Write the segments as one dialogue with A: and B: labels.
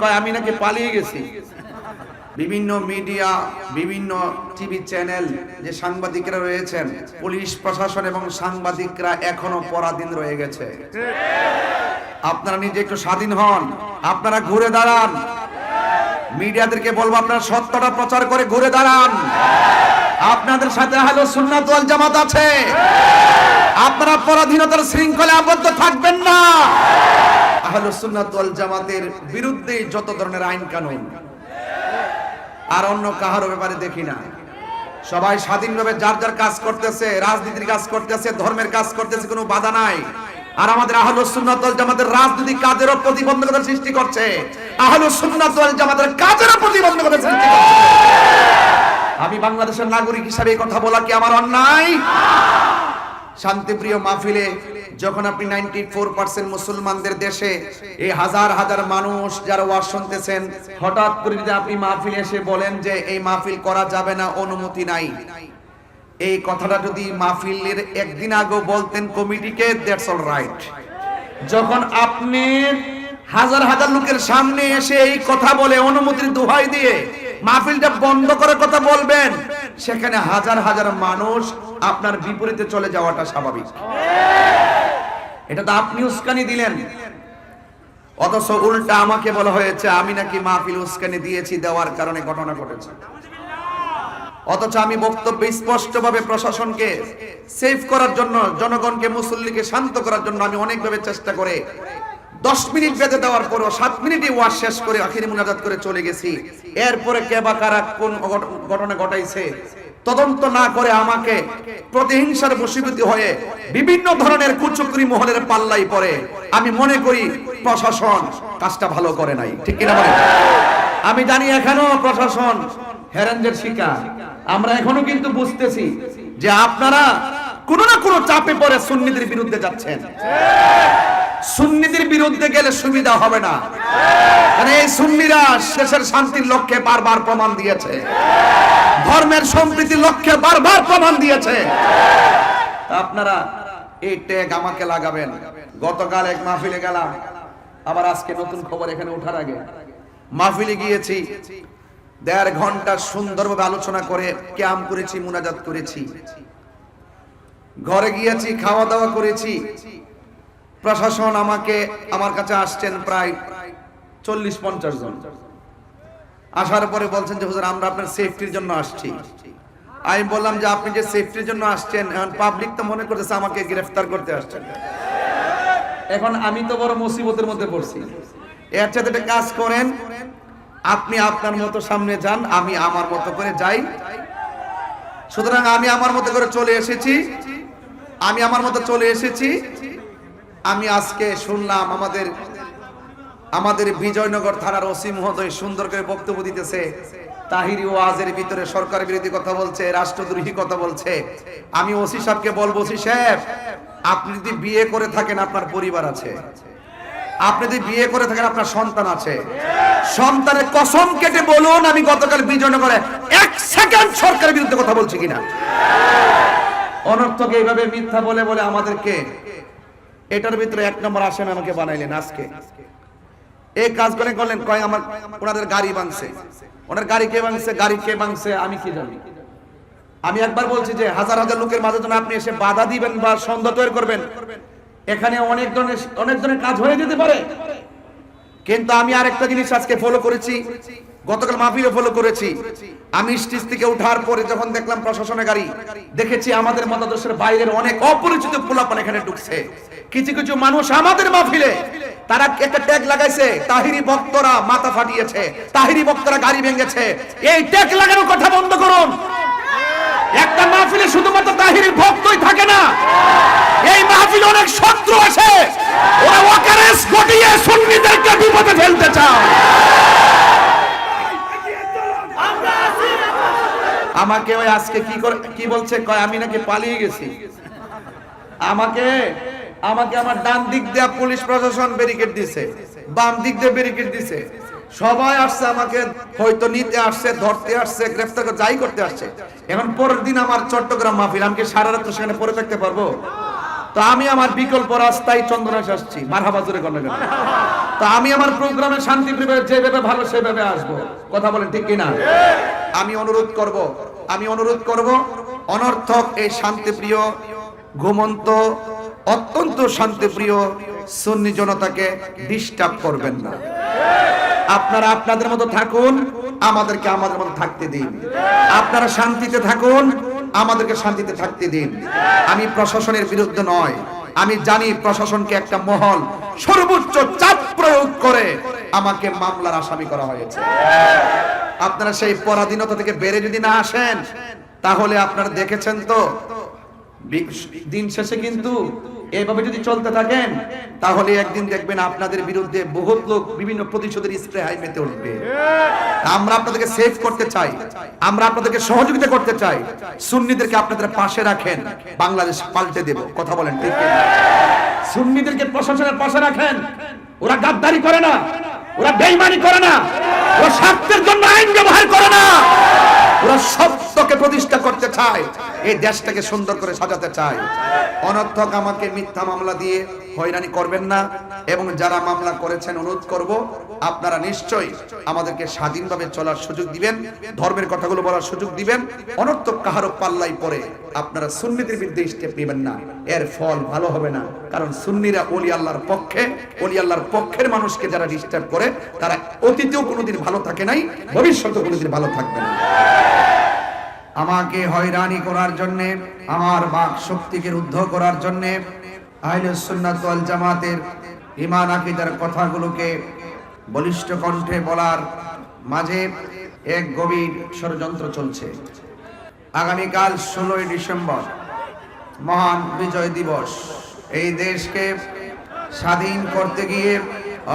A: আমি নাকি পালিয়ে গেছি? বিভিন্ন মিডিয়া, বিভিন্ন টিভি চ্যানেল যে সাংবাদিকরা রয়েছেন, পুলিশ, প্রশাসন এবং সাংবাদিকরা এখনও পরাধীন রয়ে গেছে। আপনারা নিজে একটু স্বাধীন হন, আপনারা ঘুরে দাঁড়ান। মিডিয়াদেরকে বলব, আপনারা সত্যটা প্রচার করে ঘুরে দাঁড়ান। আপনাদের সাথে হলো সুন্নাত ওয়াল জামাত আছে। আপনারা পরাধীনতার শৃঙ্খলে আবদ্ধ থাকবেন না। আহলে সুন্নাত ওয়াল জামাতের বিরুদ্ধে যত ধরনের আইন কানুন। আর অন্য কাহারও ব্যাপারে দেখি না। সবাই স্বাধীনভাবে যার যার কাজ করতেছে, রাজনীতির কাজ করতেছে, ধর্মের কাজ করতেছে, কোনো বাধা নাই। আর আমাদের আহলুস সুন্নাত ওয়াল জামাতের রাজনৈতিক কাজেরও প্রতিবন্ধকতা সৃষ্টি করছে। আহলুস সুন্নাত ওয়াল জামাতের কাজেরও প্রতিবন্ধকতা সৃষ্টি করছে। আমি বাংলাদেশের নাগরিক হিসাবে এই কথা বলা কি আমার অন্যায়? শান্তিপ্রিয় মাহফিলে, যখন আপনি নাইনটি ফোর পার্সেন্ট মুসলমানদের দেশে, এই হাজার হাজার মানুষ যারা ওয়াজ শুনতেছেন, হঠাৎ করে যদি আপনি মাহফিলে এসে বলেন যে এই মাহফিল করা যাবে না, অনুমতি নাই। এই কথাটা যদি মাহফিলের একদিন আগে বলতেন কমিটিকে দ্যাটস অল রাইট যখন আপনি হাজার হাজার লোকের সামনে এসে এই কথা বলে, অনুমতির দোহাই দিয়ে মাহফিলটা বন্ধ করার কথা বলবেন, সেখানে হাজার হাজার মানুষ আপনার বিপরীতে চলে যাওয়াটা স্বাভাবিক। এটা তো আপনি উস্কানি দিলেন। অথচ উল্টা আমাকে বলা হয়েছে, আমি নাকি মাহফিল উস্কানি দিয়েছি, দেওয়ার কারণে ঘটনা ঘটেছে। অথচ আমি বক্তব্য স্পষ্টভাবে প্রশাসনকে সেভ করার জন্য, জনগণকে, মুসল্লিকে শান্ত করার জন্য আমি অনেকভাবে চেষ্টা করে দশ মিনিট বেঁধে দেওয়ার পরও সাত মিনিটই ওয়াজ শেষ করে আখিরি মুনাজাত করে চলে গেছি। এরপরে কে বা কারা কোন ঘটনা ঘটাইছে তদন্ত না করে আমাকে প্রতিহিংসার বশীভূত হয়ে বিভিন্ন ধরনের কুচুকরি মহলের পাল্লাই পড়ে। আমি মনে করি প্রশাসন কাজটা ভালো করে নাই। ঠিক কিনা বলেন? আমি জানি এখনও প্রশাসন হেরেঞ্জের শিকার। আমরা এখনও কিন্তু বুঝতেছি যে আপনারা কোনো না কোনো চাপে পড়ে সুন্নিদের বিরুদ্ধে যাচ্ছেন। সুন্নিদের বিরুদ্ধে গেলে সুবিধা হবে না। কারণ এই সুন্নিরা শেষের শান্তির লক্ষ্যে বারবার প্রমাণ দিয়েছে। ধর্মের সম্প্রীতির লক্ষ্যে বারবার প্রমাণ দিয়েছে। আপনারা এই ট্যাগ আমাকে লাগাবেন। গতকাল এক মাহফিলে গেলাম। আবার আজকে নতুন খবর এখানে ওঠার আগে। মাহফিলে গিয়েছি। দেড় ঘণ্টা সুন্দরভাবে আলোচনা করে ক্যাম্প করেছি, মুনাজাত করেছি। ঘরে গিয়েছি, খাওয়া দাওয়া করেছি। প্রশাসন আমাকে, আমার কাছে আসছেন প্রায় চল্লিশ পঞ্চাশ জন। আসার পরে বলছেন যে, হুজুর, আমরা আপনার সেফটির জন্য আসছি। আমি বললাম যে, আপনি যে সেফটির জন্য আসছেন, এখন পাবলিক তো মনে করতেছে আমাকে গ্রেফতার করতে আসছেন। এখন আমি তো বড় মুসিবতের মধ্যে পড়ছি। এর সাথে একটা কাজ করেন, আপনি আপনার মতো সামনে যান, আমি আমার মতো করে যাই। সুতরাং আমি আমার মতো করে চলে এসেছি। আমি আমার মতো চলে এসেছি। আমি আজকে শুনলাম আমাদের আমাদের বিজয়নগর থানার ওসি মহোদয় সুন্দর করে বক্তব্য দিতেছে। তাহিরি ওয়াজের ভিতরে সরকার বিরোধী কথা বলছে, রাষ্ট্রদ্রোহী কথা বলছে। আমি ওসি সাহেবকে বলব, ওসি সাহেব, আপনি যদি বিয়ে করে থাকেন, আপনার পরিবার আছে। আপনি যদি বিয়ে করে থাকেন, আপনার সন্তান আছে। সন্তানের কসম কেটে বলুন, আমি গতকাল বিজয়নগরে এক সেকেন্ড সরকারের বিরুদ্ধে কথা বলছি কিনা। অনর্থকে এইভাবে মিথ্যা বলে বলে আমাদেরকে এটার ভিতরে এক নম্বর আসামি আমাকে বানাইলেন আজকে। এই কাজ করে করলেন, কয় আমার, ওনাদের গাড়ি ভাঙছে। ওনার গাড়ি কে ভাঙছে, গাড়ি কে ভাঙছে, আমি কি জানি। আমি একবার বলছি যে, হাজার হাজার লোকের মাঝে যেন আপনি এসে বাধা দিবেন বা সন্দেহ তৈরি করবেন। এখানে অনেক ধরনের অনেক ধরনের কাজ হয়ে যেতে পারে। কিন্তু আমি আরেকটা জিনিস আজকে ফলো করেছি। গতকাল মাহফিলে ফলো করেছি। আমি স্টেজ থেকে ওঠার পরে যখন দেখলাম প্রশাসনের গাড়ি, দেখেছি আমাদের মতাদর্শের বাইরের অনেক অপরিচিত পোলাপান এখানে ঢুকছে। কিছু কিছু মানুষ আমাদের মাহফিলে, তারা একটা ট্যাগ লাগাইছে, তাহিরি ভক্তরা মাথা ফাটিয়েছে, তাহিরি ভক্তরা গাড়ি ভেঙেছে। এই ট্যাগ লাগানোর কথা বন্ধ করুন। একটা মাহফিলে শুধুমাত্র তাহিরি ভক্তই থাকে না। এই মাহফিলে অনেক শত্রু আছে। ওরা ওয়াকারেস ঘটিয়ে সুন্নিদেরকে বিপদে ফেলতে চায়। আমাকে ওই আজকে কি করে, কি বলছে? কয়, আমি নাকি পালিয়ে গেছি। আমাকে আমাকে আমার ডান দিক দিয়ে পুলিশ প্রশাসন ব্যারিকেড দিছে। বাম দিক দিয়ে ব্যারিকেড দিছে। সবাই আসছে আমাকে, হয়তো নিতে আসছে, ধরতে আসছে, গ্রেফতার যাই করতে আসছে। এখন পরের দিন আমার চট্টগ্রাম মাহফিল, আমি কি সারা রাত সেখানে পড়ে থাকতে পারব? তো আমি আমার বিকল্প রাস্তায় চন্দনাশ আসছি। মারহাবা জোরে কন্যা তো আমি আমার প্রোগ্রামে শান্তি যেভাবে ভালো সেভাবে আসব। কথা বলেন ঠিক কিনা? আমি অনুরোধ করব, আমি অনুরোধ করব, অনর্থক এই শান্তিপ্রিয়, ঘুমন্ত, অত্যন্ত শান্তিপ্রিয় সুন্নি জনতাকে ডিস্টার্ব করবেন না। আপনারা আপনাদের মতো থাকুন, আমাদেরকে আমাদের মতো থাকতে দিন। আপনারা শান্তিতে থাকুন, আমাদেরকে শান্তিতে থাকতে দিন। আমি প্রশাসনের বিরুদ্ধে নয়, আমি জানি প্রশাসনকে একটা মহল, সর্বোচ্চ চাপ প্রয়োগ করে আমাকে মামলার আসামি করা হয়েছে। আপনারা সেই পরাধীনতা থেকে বেড়ে যদি না আসেন, তাহলে আপনারা দেখেছেন তো দিন শেষে কিন্তু এইভাবে যদি চলতে থাকেন, তাহলে একদিন দেখবেন আপনাদের বিরুদ্ধে বহুত লোক বিভিন্ন প্রতিশোধের স্প্রে হাই মেতে উঠবে। আমরা আপনাদেরকে সেভ করতে চাই, আমরা আপনাদেরকে সহযোগিতা করতে চাই, সুন্নিদেরকে আপনাদের পাশে রাখেন, বাংলাদেশ পাল্টে দেব, কথা বলেন ঠিক সুন্নিদেরকে প্রশাসনের পাশে রাখেন, ওরা গাদ্দারি করে না। ওরা বেইমানি করে না। ওরা স্বার্থের জন্য আইন ব্যবহার করে না। ওরা সত্যকে প্রতিষ্ঠা করতে চায়, এই দেশটাকে সুন্দর করে সাজাতে চায়। অনর্থক আমাকে মিথ্যা মামলা দিয়ে হয়রানি করবেন না, এবং যারা মামলা করেছেন, অনুরোধ করব, আপনারা নিশ্চয়ই আমাদেরকে স্বাধীনভাবে চলার সুযোগ দিবেন, ধর্মের কথাগুলো বলার সুযোগ দিবেন। অনর্থক কাহারও পাল্লাই পরে আপনারা সুন্নিদের বিরুদ্ধে স্টেপ নেবেন না। এর ফল ভালো হবে না, কারণ সুন্নিরা অলি আল্লাহর পক্ষে অলি আল্লাহর পক্ষের মানুষকে যারা ডিস্টার্ব করে, তারা অতীতেও কোনোদিন ভালো থাকে নাই, ভবিষ্যতেও কোনোদিন ভালো থাকবে না। আমাকে হয়রানি করার জন্য, আমার বাক শক্তিকে রুদ্ধ করার জন্য, আহলে সুন্নাত ওয়াল জামাতের ইমান আকীদার কথাগুলোকে বলিষ্ঠ কণ্ঠে বলার মাঝে এক গভীর ষড়যন্ত্র চলছে। আগামীকাল ষোলোই ডিসেম্বর, মহান বিজয় দিবস। এই দেশকে স্বাধীন করতে গিয়ে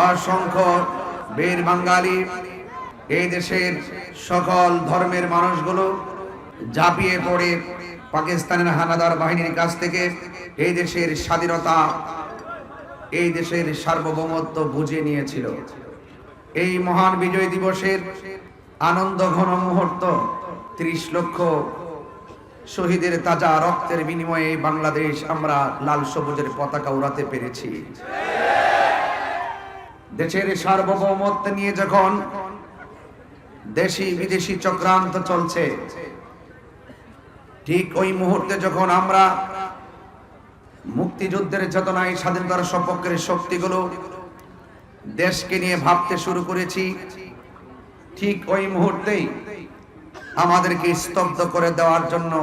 A: অসংখ্য বীর বাঙালি, এই দেশের সকল ধর্মের মানুষগুলো ঝাঁপিয়ে পড়ে পাকিস্তানের হানাদার বাহিনীর কাছ থেকে এই দেশের স্বাধীনতা, এই দেশের সার্বভৌমত্ব বুঝে নিয়েছিল। এই মহান বিজয় দিবসের আনন্দ ঘন মুহূর্ত, ত্রিশ লক্ষ শহীদের তাজা রক্তের বিনিময়ে বাংলাদেশ আমরা লাল সবুজের পতাকা উড়াতে পেরেছি। দেশের সার্বভৌমত্ব নিয়ে যখন দেশি বিদেশি চক্রান্ত চলছে ঠিক ওই মুহূর্তে যখন আমরা মুক্তিযুদ্ধের চেতনায় স্বাধীনতার সপক্ষের শক্তিগুলো দেশকে নিয়ে ভাবতে শুরু করেছি, ঠিক ওই মুহূর্তেই আমাদেরকে স্তব্ধ করে দেওয়ার জন্য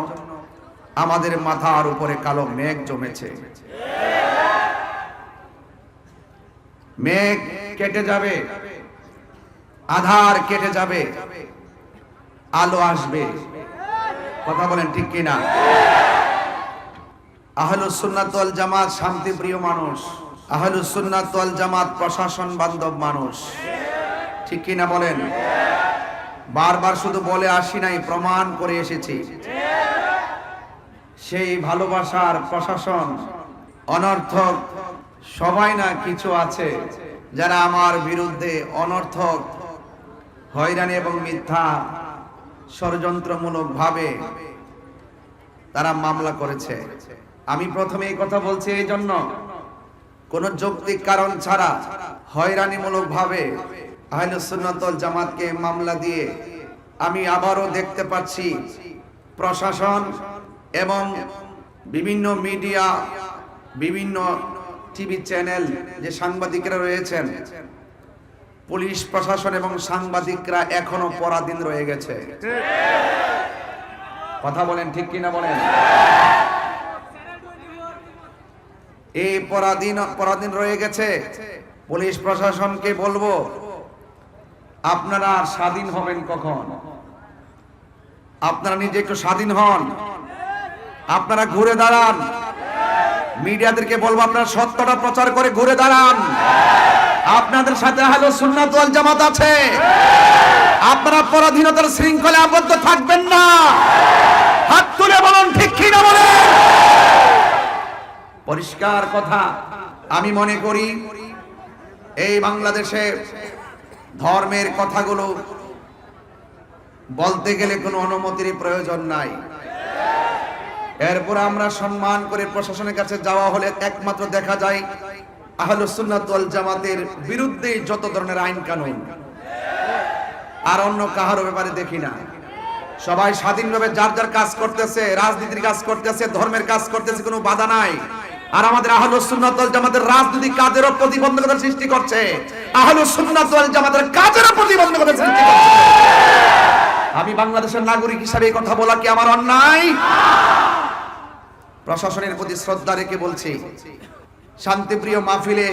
A: আমাদের মাথার উপরে কালো মেঘ জমেছে। মেঘ কেটে যাবে, আধার কেটে যাবে, আলো আসবে। কথা বলেন ঠিক কিনা? আহলুস সুন্নাত ওয়াল জামাত শান্তি প্রিয় মানুষ। আহলুস সুন্নাত ওয়াল জামাত প্রশাসন বান্ধব মানুষ। ঠিক কিনা বলেন? বারবার শুধু বলে আসি নাই, প্রমাণ করে এসেছি। সেই ভালোবাসার প্রশাসন অনর্থক সবাই না কিছু আছে যারা আমার বিরুদ্ধে অনর্থক, হয়রানি এবং মিথ্যা ষড়যন্ত্রমূলক ভাবে তারা মামলা করেছে। আমি প্রথমে এই কথা বলছি এই জন্য, কোন যৌক্তিক কারণ ছাড়া হয়রানিমূলক ভাবে জামাতকে মামলা দিয়ে আমি আবারও দেখতে পাচ্ছি প্রশাসন এবং বিভিন্ন মিডিয়া, বিভিন্ন টিভি চ্যানেল যে সাংবাদিকরা রয়েছেন পুলিশ প্রশাসন এবং সাংবাদিকরা এখনও পরাধীন রয়ে গেছে। কথা বলেন, ঠিক কিনা বলেন? এই পরাধীন পরাধীন রয়ে গেছে। পুলিশ প্রশাসনকে বলব, আপনারা স্বাধীন হবেন কখন? আপনারা নিজে একটু স্বাধীন হন। আপনারা ঘুরে দাঁড়ান। মিডিয়াদেরকে বলব, আপনারা সত্যটা প্রচার করে ঘুরে দাঁড়ান। আপনাদের সাথে হলো সুন্নাত ওয়াল জামাত আছে। আপনারা পরাধীনতার শৃঙ্খলে আবদ্ধ থাকবেন না। হাত তুলে বলুন, ঠিক কি না বলেন? পরিষ্কার কথা, আমি মনে করি এই বাংলাদেশে ধর্মের কথাগুলো বলতে গেলে কোনো অনুমতির প্রয়োজন নাই। এরপর আমরা সম্মান করে প্রশাসনের কাছে যাওয়া হলে একমাত্র দেখা যায় আহলুস সুন্নাত ওয়াল জামাতের বিরুদ্ধে যত ধরনের আইন কানুন। আর অন্য কাহারও ব্যাপারে দেখি না। সবাই স্বাধীনভাবে যার যার কাজ করতেছে, রাজনীতির কাজ করতেছে, ধর্মের কাজ করতেছে, কোনো বাধা নাই। আর আমাদের আহলুস সুন্নাত ওয়াল জামাতের রাজনৈতিক কাজেরও প্রতিবন্ধকতা সৃষ্টি করছে। আহলুস সুন্নাত ওয়াল জামাতের কাজেরও প্রতিবন্ধকতা সৃষ্টি করছে। আমি বাংলাদেশের নাগরিক হিসাবে এই কথা বলা কি আমার অন্যায়? প্রশাসনের প্রতি শ্রদ্ধা রেখে বলছি শান্তিপ্রিয় মাহফিলে,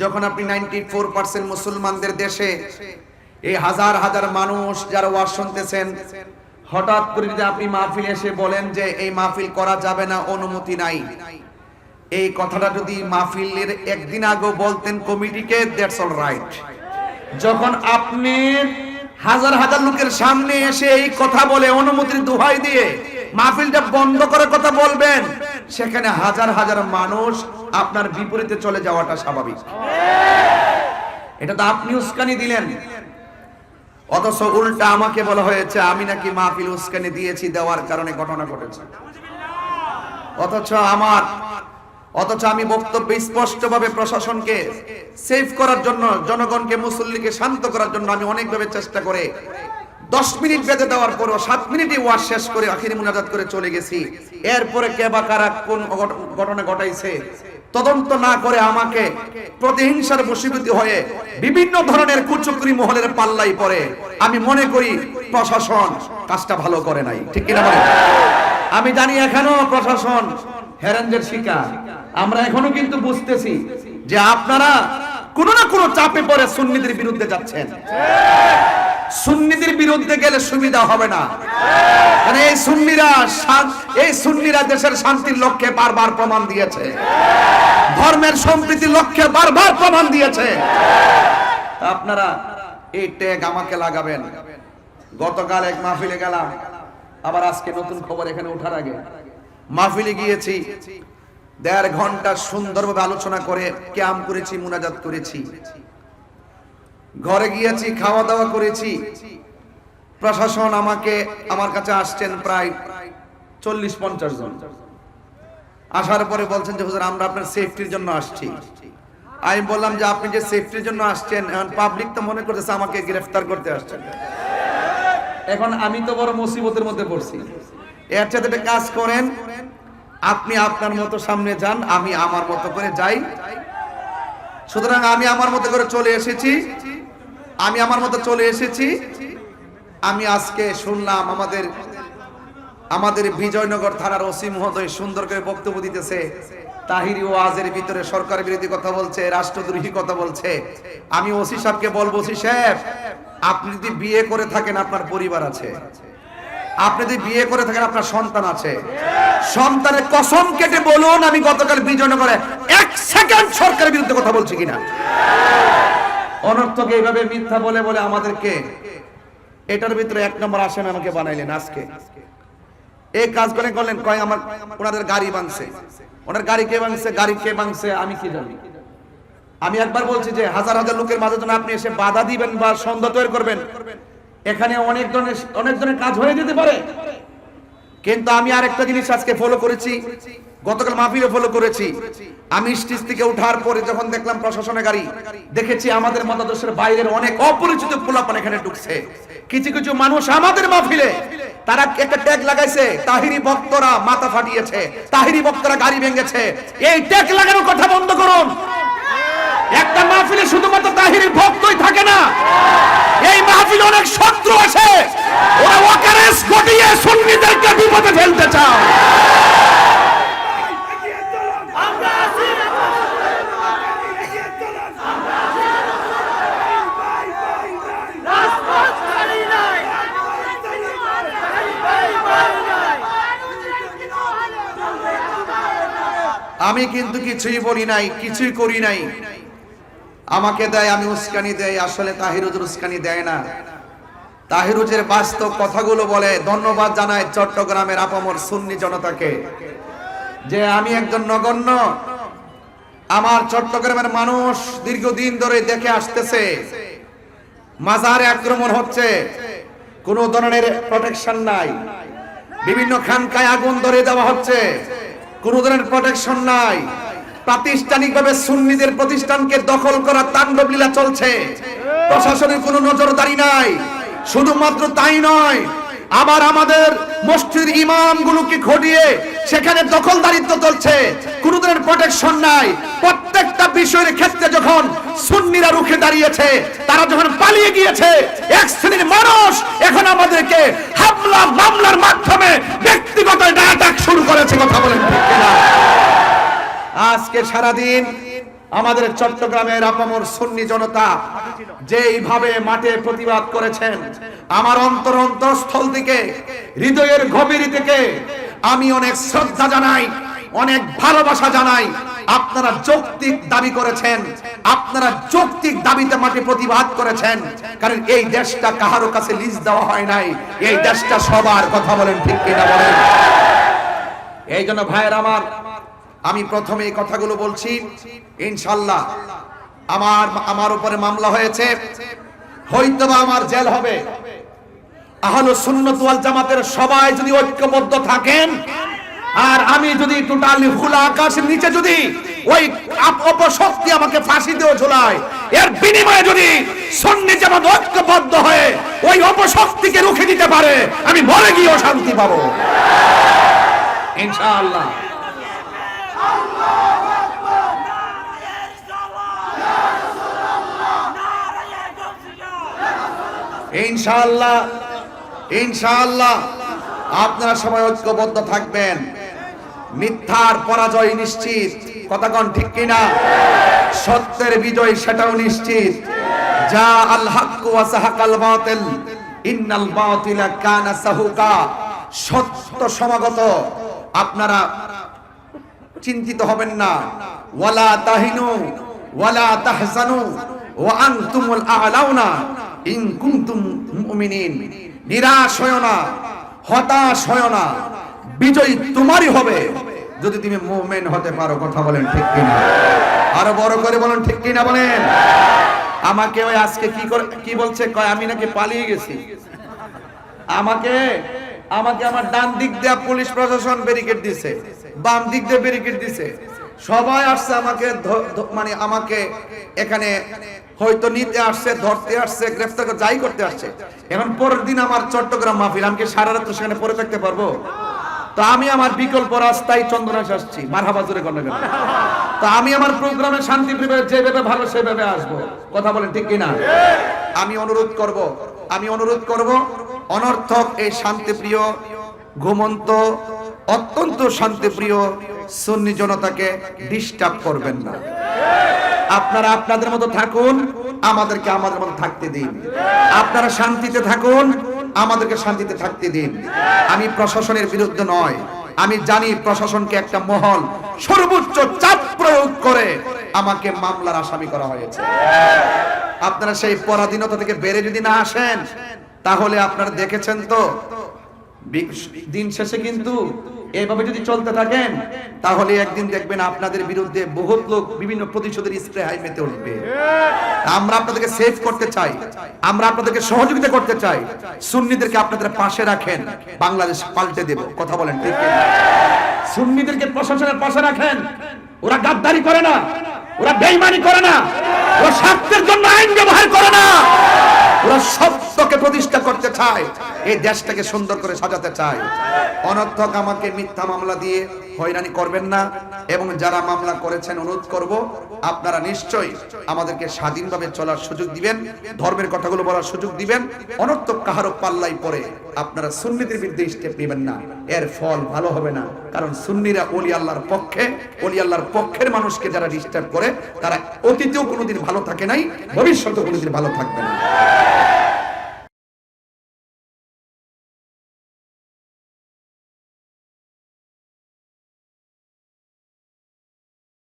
A: যখন আপনি নাইনটি ফোর পার্সেন্ট মুসলমানদের দেশে, এই হাজার হাজার মানুষ যারা ওয়াজ শুনতেছেন, হঠাৎ করে যদি আপনি মাহফিলে এসে বলেন যে এই মাহফিল করা যাবে না, অনুমতি নাই। এই কথাটা যদি মাহফিলের একদিন আগে বলতেন কমিটিকে দ্যাটস অল রাইট যখন আপনি হাজার হাজার লোকের সামনে এসে এই কথা বলে, অনুমতির দোহাই দিয়ে মাহফিলটা বন্ধ করার কথা বলবেন। সেখানে হাজার হাজার মানুষ আপনার বিপরীতে চলে যাওয়াটা স্বাভাবিক। এটা তো আপনি উস্কানি দিলেন। অথচ উল্টা আমাকে বলা হয়েছে, আমি নাকি মাহফিল উস্কানি দিয়েছি, দেওয়ার কারণে ঘটনা ঘটেছে। অথচ আমার অথচ আমি বক্তব্য স্পষ্টভাবে প্রশাসনকে সেভ করার জন্য, জনগণকে, মুসল্লিকে শান্ত করার জন্য আমি অনেকভাবে চেষ্টা করে দশ মিনিট বেঁধে দেওয়ার পরও সাত মিনিটই ওয়াজ শেষ করে আখিরি মুনাজাত করে চলে গেছি। এরপরে কে বা কারা কোন ঘটনা ঘটাইছে, তদন্ত না করে আমাকে প্রতিহিংসার বশীভূত হয়ে বিভিন্ন ধরনের কুচুকরি মহলের পাল্লাই পড়ে। আমি মনে করি প্রশাসন কাজটা ভালো করে নাই। ঠিক কিনা আমি জানি এখনও প্রশাসন হেরেঞ্জের শিকার। আমরা এখনও কিন্তু বুঝতেছি যে আপনারা কোনো না কোনো চাপে পড়ে সুন্নিদের বিরুদ্ধে যাচ্ছেন। সুন্নিদের বিরুদ্ধে গেলে সুবিধা হবে না। এই সুন্নিরা এই সুন্নিরা দেশের শান্তির লক্ষ্যে বারবার প্রমাণ দিয়েছে। ধর্মের সম্প্রীতির লক্ষ্যে বারবার প্রমাণ দিয়েছে। আপনারা এই ট্যাগ আমাকে লাগাবেন। গতকাল এক মাহফিলে গেলাম। আবার আজকে নতুন খবর এখানে ওঠার আগে। মাহফিলে গিয়েছি। দেড় ঘণ্টা সুন্দরভাবে আলোচনা করে ক্যাম্প করেছি, মুনাজাত করেছি। ঘরে গিয়েছি খাওয়া দাওয়া করেছি। প্রশাসন আমাকে, আমার কাছে আসছেন প্রায় চল্লিশ পঞ্চাশ জন। আসার পরে বলছেন যে, হুজুর, আমরা আপনার সেফটির জন্য আসছি। আমি বললাম যে, আপনি যে সেফটির জন্য আসছেন, এখন পাবলিক তো মনে করতেছে আমাকে গ্রেফতার করতে আসছেন। এখন আমি তো বড় মুসিবতের মধ্যে পড়ছি। এর সাথে একটা কাজ করেন। আপনি আপনার মতো সামনে যান, আমি আমার মতো করে যাই। সুতরাং আমি আমার মতো করে চলে এসেছি। আমি আমার মতো চলে এসেছি। আমি আজকে শুনলাম আমাদের আমাদের বিজয়নগর থানার ওসি মহোদয় সুন্দর করে বক্তব্য দিতেছে। তাহিরি ওয়াজের ভিতরে সরকার বিরোধী কথা বলছে, রাষ্ট্রদ্রোহী কথা বলছে। আমি ওসি সাহেবকে বলব, ওসি সাহেব, আপনি যদি বিয়ে করে থাকেন, আপনার পরিবার আছে। আপনি যদি বিয়ে করে থাকেন, আপনার সন্তান আছে। সন্তানের কসম কেটে বলুন, আমি গতকাল বিজয়নগরে এক সেকেন্ড সরকারের বিরুদ্ধে কথা বলছি কিনা। অনর্থক এইভাবে মিথ্যা বলে বলে আমাদেরকে এটার ভিতরে এক নম্বর আসামি আমাকে বানাইলেন আজকে। এই কাজ করে করলেন, কয় আমার, ওনাদের গাড়ি ভাঙছে। ওনার গাড়ি কে ভাঙছে, গাড়ি কে ভাঙছে, আমি কি জানি। আমি একবার বলছি যে হাজার হাজার লোকের মাঝে যেন আপনি এসে বাধা দিবেন বা সন্দেহ তৈরি করবেন। এখানে অনেক ধরনের অনেক ধরনের কাজ হয়ে যেতে পারে। কিন্তু আমি আরেকটা জিনিস আজকে ফলো করেছি। গতকাল মাহফিলে ফলো করেছি। আমি স্টেজ থেকে ওঠার পরে যখন দেখলাম প্রশাসনের গাড়ি, দেখেছি আমাদের মতাদর্শের বাইরের অনেক অপরিচিত পোলাপান এখানে ঢুকছে। কিছু কিছু মানুষ আমাদের মাহফিলে, তারা একটা ট্যাগ লাগাইছে, তাহিরি ভক্তরা মাথা ফাটিয়েছে, তাহিরি ভক্তরা গাড়ি ভেঙেছে। এই ট্যাগ লাগানোর কথা বন্ধ করুন। একটা মাহফিলে শুধুমাত্র তাহিরের ভক্তই থাকে না। এই মাহফিলে অনেক শত্রু আছে। ওরা ওয়াকারেস ঘটিয়ে সুন্নিদেরকে বিপদে ফেলতে চায়। আমি কিন্তু কিছুই বলি নাই কিছুই করি নাই। আমাকে দেয়, আমি উস্কানি দেয় আসলে তাহিরুজের উস্কানি দেয় না। তাহিরুজের বাস্তব কথাগুলো বলে, ধন্যবাদ জানায় চট্টগ্রামের আপামর সুন্নি জনতাকে যে আমি একজন নগণ্য। আমার চট্টগ্রামের মানুষ দীর্ঘদিন ধরে দেখে আসতেছে, মাজারে আক্রমণ হচ্ছে, কোনো ধরনের প্রোটেকশন নাই। বিভিন্ন খানকায় আগুন ধরে দেওয়া হচ্ছে, কোনো ধরনের প্রোটেকশন নাই। প্রাতিষ্ঠানিকভাবে সুন্নিদের প্রতিষ্ঠানকে দখল করা তাণ্ডব লীলা চলছে। প্রশাসনের কোনো নজরদারি নাই। শুধুমাত্র তাই নয়, আবার আমাদের মসজিদ ইমামগুলোকে ঘটিয়ে সেখানে দখলদারিত্ব চলছে। কোনো ধরনের প্রোটেকশন নাই। প্রত্যেকটা বিষয়ের ক্ষেত্রে যখন সুন্নিরা রুখে দাঁড়িয়েছে, তারা যখন পালিয়ে গিয়েছে, এক শ্রেণির মানুষ এখন আমাদেরকে হামলা, মামলার মাধ্যমে ব্যক্তিগত নাটক শুরু করেছে, কথা বলেন? আজকে সারাদিন আমাদের চট্টগ্রামের আপামর সুন্নি জনতা যেইভাবে মাঠে প্রতিবাদ করেছেন, আমার অন্তর অন্তরস্থল থেকে, হৃদয়ের গভীর থেকে আমি অনেক শ্রদ্ধা জানাই, অনেক ভালোবাসা জানাই। আপনারা যৌক্তিক দাবি করেছেন, আপনারা যৌক্তিক দাবিতে মাঠে প্রতিবাদ করেছেন, কারণ এই দেশটা কাহারো কাছে লিজ দেওয়া হয় নাই। এই দেশটা সবার কথা বলেন ঠিক কিনা বলেন? এই জন্য ভাইয়ের আমার আমি প্রথমে এই কথাগুলো বলছি, ইনশাল্লাহ আমার আমার উপরে মামলা হয়েছে, হয়তোবা আমার জেল হবে। আহলে সুন্নাত ওয়াল জামাতের সবাই যদি ঐক্যবদ্ধ থাকেন, আর আমি যদি টোটালি খোলা আকাশের নিচে যদি ওই অপশক্তি আমাকে ফাঁসি দিয়েও ঝোলায়, এর বিনিময়ে যদি সন্নি জামাত ঐক্যবদ্ধ হয়ে ওই অপশক্তিকে রুখে দিতে পারে, আমি মরে গিয়েও শান্তি পাবো। ইনশাআল্লাহ। ইনশাআল্লাহ ইনশাআল্লাহ, আপনারা সবাই ঐক্যবদ্ধ থাকবেন। মিথ্যার পরাজয় নিশ্চিত কথা কোন ঠিক কিনা? সত্যের বিজয় সেটাও নিশ্চিত। যা আল হক ওয়া সাহাকাল বাতিল, ইন্নাল বাতিলা কানা সাহুকা। সত্য সমাগত, আপনারা চিন্তিত হবেন না। ওয়ালা তাহিনু, ওয়ালা তাহজানু, ওয়া আনতুমুল আ'লাউনা, ইন কুনতুম মুমিনিন। নিরাশ হয় না, হতাশ হয় না, বিজয় তোমারই হবে। যদি তুমি মুমিন হতে পারো, কথা বলেন ঠিক কিনা? আরও বড় করে বলেন ঠিক কিনা বলেন? আমাকে ওই আজকে কি করে, কি বলছে? কয়, আমি নাকি পালিয়ে গেছি। আমাকে আমাকে আমার ডান দিক দিয়ে পুলিশ প্রশাসন ব্যারিকেড দিছে। বাম দিক দিয়ে ব্যারিকেড দিছে। সবাই আসছে আমাকে মানে আমাকে এখানে হয়তো নিতে আসছে, ধরতে আসছে গ্রেফতার যাই করতে আসছে। এখন পরের দিন আমার চট্টগ্রাম মাহফিল, আমি সারা রাত সেখানে পড়ে থাকতে পারব? তো আমি আমার বিকল্প রাস্তায় চন্দ্রনাশ আসছি মারহাবাজুরে কন্যা তো আমি আমার প্রোগ্রামে শান্তি যেভাবে ভালো সেভাবে আসব। কথা বলেন, ঠিক কিনা? আমি অনুরোধ করব, আমি অনুরোধ করব, অনর্থক এই শান্তিপ্রিয়, ঘুমন্ত অত্যন্ত শান্তিপ্রিয় সুন্নি জনতাকে ডিস্টার্ব করবেন না। আপনারা আপনাদের মতো থাকুন, আমাদেরকে আমাদের মতো থাকতে দিন। আপনারা শান্তিতে থাকুন, আমাদেরকে শান্তিতে থাকতে দিন। আমি প্রশাসনের বিরুদ্ধে নয়, আমি জানি প্রশাসনকে একটা মহল, সর্বোচ্চ চাপ প্রয়োগ করে আমাকে মামলার আসামি করা হয়েছে। আপনারা সেই পরাধীনতা থেকে বেড়ে যদি না আসেন, তাহলে আপনারা দেখেছেন তো, দিন শেষে কিন্তু এভাবে যদি চলতে থাকেন, তাহলে একদিন দেখবেন আপনাদের বিরুদ্ধে বহুত লোক বিভিন্ন প্রতিশোধের স্প্রে হাই মেতে উঠবে। আমরা আপনাদেরকে সেভ করতে চাই। আমরা আপনাদেরকে সহযোগিতা করতে চাই। সুন্নিদেরকে আপনাদের পাশে রাখেন। বাংলাদেশ পাল্টে দেব। কথা বলেন ঠিক সুন্নিদেরকে প্রশাসনের পাশে রাখেন। ওরা গাদ্দারি করে না। ওরা বেইমানি করে না, ওরা স্বার্থের জন্য আইন ব্যবহার করে না। ওরা সত্যকে প্রতিষ্ঠা করতে চায়, এই দেশটাকে সুন্দর করে সাজাতে চায়। অনর্থক আমাকে মিথ্যা মামলা দিয়ে হয়রানি করবেন না এবং যারা মামলা করেছেন, অনুরোধ করব, আপনারা নিশ্চয়ই আমাদেরকে স্বাধীনভাবে চলার সুযোগ দিবেন, ধর্মের কথাগুলো বলার সুযোগ দিবেন অনর্থক কাহারও পাল্লাই পরে আপনারা সুন্নিদের বিরুদ্ধে স্টেপ নেবেন না। এর ফল ভালো হবে না, কারণ সুন্নিরা অলি আল্লাহর পক্ষে অলি আল্লাহর পক্ষের মানুষকে যারা ডিস্টার্ব করে, তারা অতীতেও কোনোদিন ভালো থাকে নাই, ভবিষ্যতেও কোনোদিন ভালো থাকবে না।